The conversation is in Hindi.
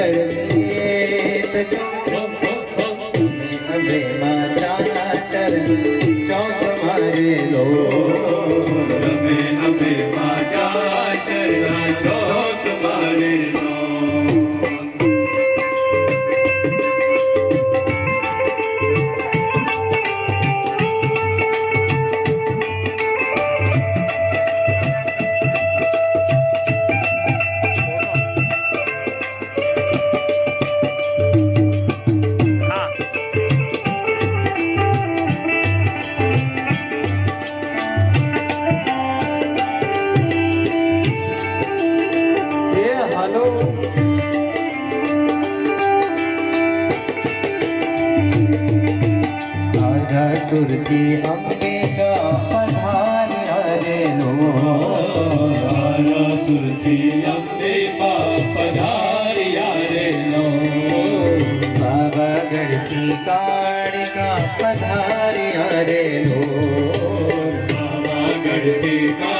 गणवेत अबे माता चरण चौक मारे लो अबे अबे माता जानो राधा सुरती अम्बे का पधार हरे लो राधा सुरती अम्बे का पधार हरे लो बाबा गणपति काड़ का पधार हरे लो बाबा गणपति का